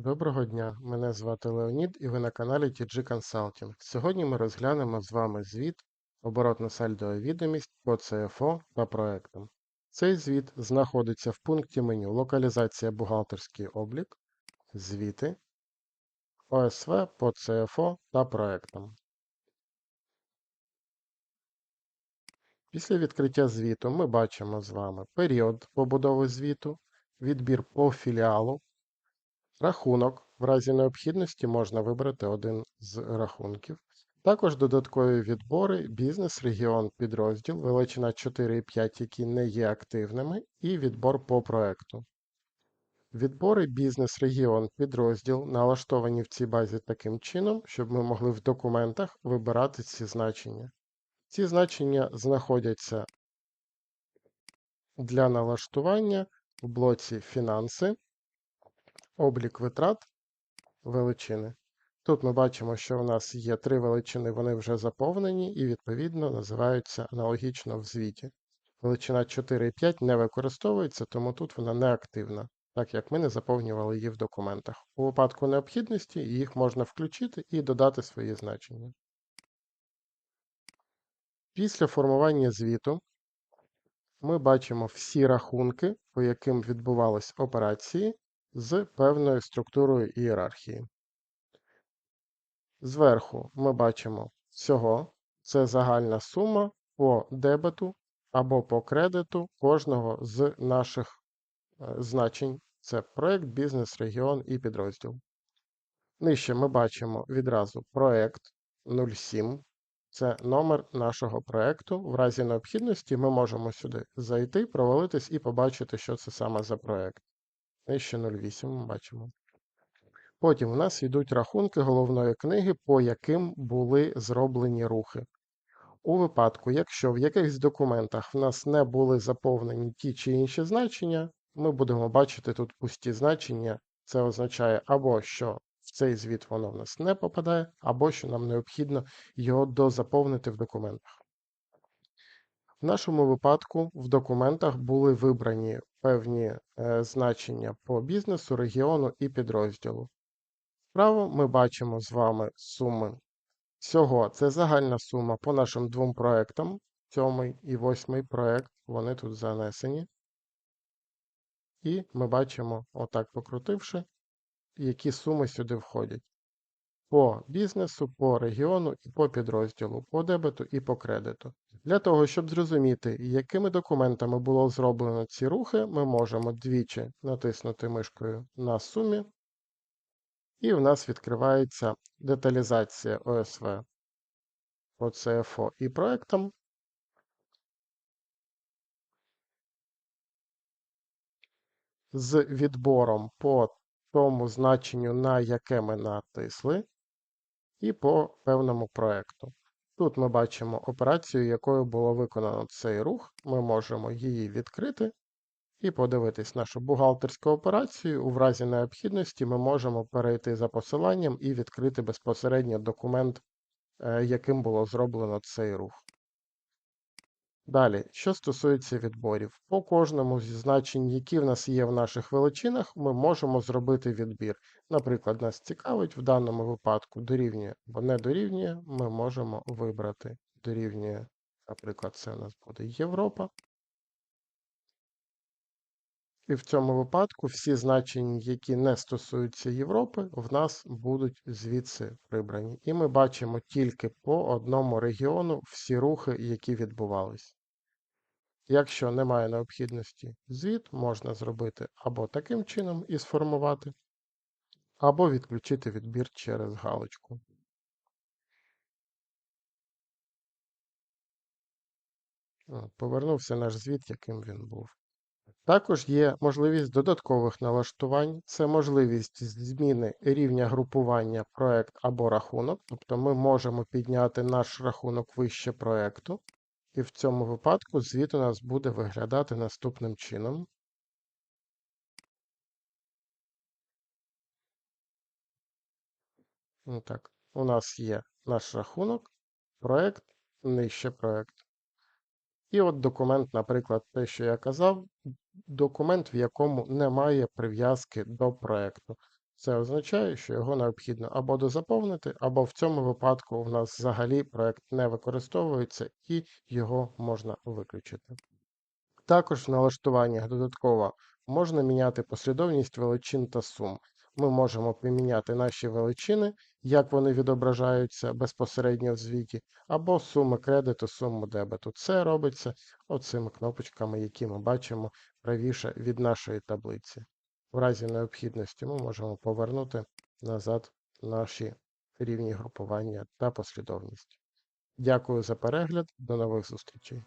Доброго дня, мене звати Леонід і ви на каналі TG Consulting. Сьогодні ми розглянемо з вами звіт оборотно-сальдова відомість по CFO та проектам. Цей звіт знаходиться в пункті меню Локалізація бухгалтерський облік, звіти, ОСВ по CFO та проектам. Після відкриття звіту ми бачимо з вами період побудови звіту, відбір по філіалу, Рахунок. В разі необхідності можна вибрати один з рахунків. Також додаткові відбори, бізнес, регіон, підрозділ, величина 4 і 5, які не є активними, і відбор по проекту. Відбори бізнес, регіон, підрозділ налаштовані в цій базі таким чином, щоб ми могли в документах вибирати ці значення. Ці значення знаходяться для налаштування в блоці Фінанси облік витрат величини. Тут ми бачимо, що у нас є три величини, вони вже заповнені і, відповідно, називаються аналогічно в звіті. Величина 4 і 5 не використовується, тому тут вона не активна, так як ми не заповнювали її в документах. У випадку необхідності їх можна включити і додати свої значення. Після формування звіту ми бачимо всі рахунки, по яким відбувались операції, з певною структурою ієрархії. Зверху ми бачимо всього, це загальна сума по дебету або по кредиту кожного з наших е, значень. Це проект, бізнес, регіон і підрозділ. Нижче ми бачимо відразу проект 07. Це номер нашого проекту. В разі необхідності ми можемо сюди зайти, провалитись і побачити, що це саме за проект. Нижче 0,8 бачимо. Потім у нас йдуть рахунки головної книги, по яким були зроблені рухи. У випадку, якщо в якихось документах в нас не були заповнені ті чи інші значення, ми будемо бачити тут пусті значення. Це означає або що в цей звіт воно в нас не попадає, або що нам необхідно його дозаповнити в документах. В нашому випадку в документах були вибрані певні е, значення по бізнесу, регіону і підрозділу. Справа ми бачимо з вами суми. Всього це загальна сума по нашим двом проектам. Сьомий і восьмий проект, вони тут занесені. І ми бачимо, отак покрутивши, які суми сюди входять. По бізнесу, по регіону і по підрозділу, по дебету і по кредиту. Для того, щоб зрозуміти, якими документами було зроблено ці рухи, ми можемо двічі натиснути мишкою на сумі, і в нас відкривається деталізація ОСВ по CFO і проектам. З відбором по тому значенню, на яке ми натисли, і по певному проекту. Тут ми бачимо операцію, якою було виконано цей рух. Ми можемо її відкрити і подивитись нашу бухгалтерську операцію. У разі необхідності ми можемо перейти за посиланням і відкрити безпосередньо документ, е, яким було зроблено цей рух. Далі, що стосується відборів, по кожному зі значень, які в нас є в наших величинах, ми можемо зробити відбір. Наприклад, нас цікавить в даному випадку дорівнює або не дорівнює, ми можемо вибрати дорівнює, наприклад, це у нас буде Європа. І в цьому випадку всі значення, які не стосуються Європи, в нас будуть звідси прибрані. І ми бачимо тільки по одному регіону всі рухи, які відбувались. Якщо немає необхідності звіт, можна зробити або таким чином і сформувати, або відключити відбір через галочку. Повернувся наш звіт, яким він був. Також є можливість додаткових налаштувань, це можливість зміни рівня групування проект або рахунок, тобто ми можемо підняти наш рахунок вище проекту, і в цьому випадку звіт у нас буде виглядати наступним чином. Ну так, У нас є наш рахунок, проект, нижче проект. І от документ, наприклад, те, що я казав, документ, в якому немає прив'язки до проекту. Це означає, що його необхідно або дозаповнити, або в цьому випадку у нас взагалі проект не використовується і його можна виключити. Також в налаштуваннях додатково можна міняти послідовність величин та сум. Ми можемо поміняти наші величини, як вони відображаються безпосередньо в звіті, або суми кредиту, суму дебету. Це робиться оцими кнопочками, які ми бачимо правіше від нашої таблиці. В разі необхідності ми можемо повернути назад наші рівні групування та послідовність. Дякую за перегляд, до нових зустрічей!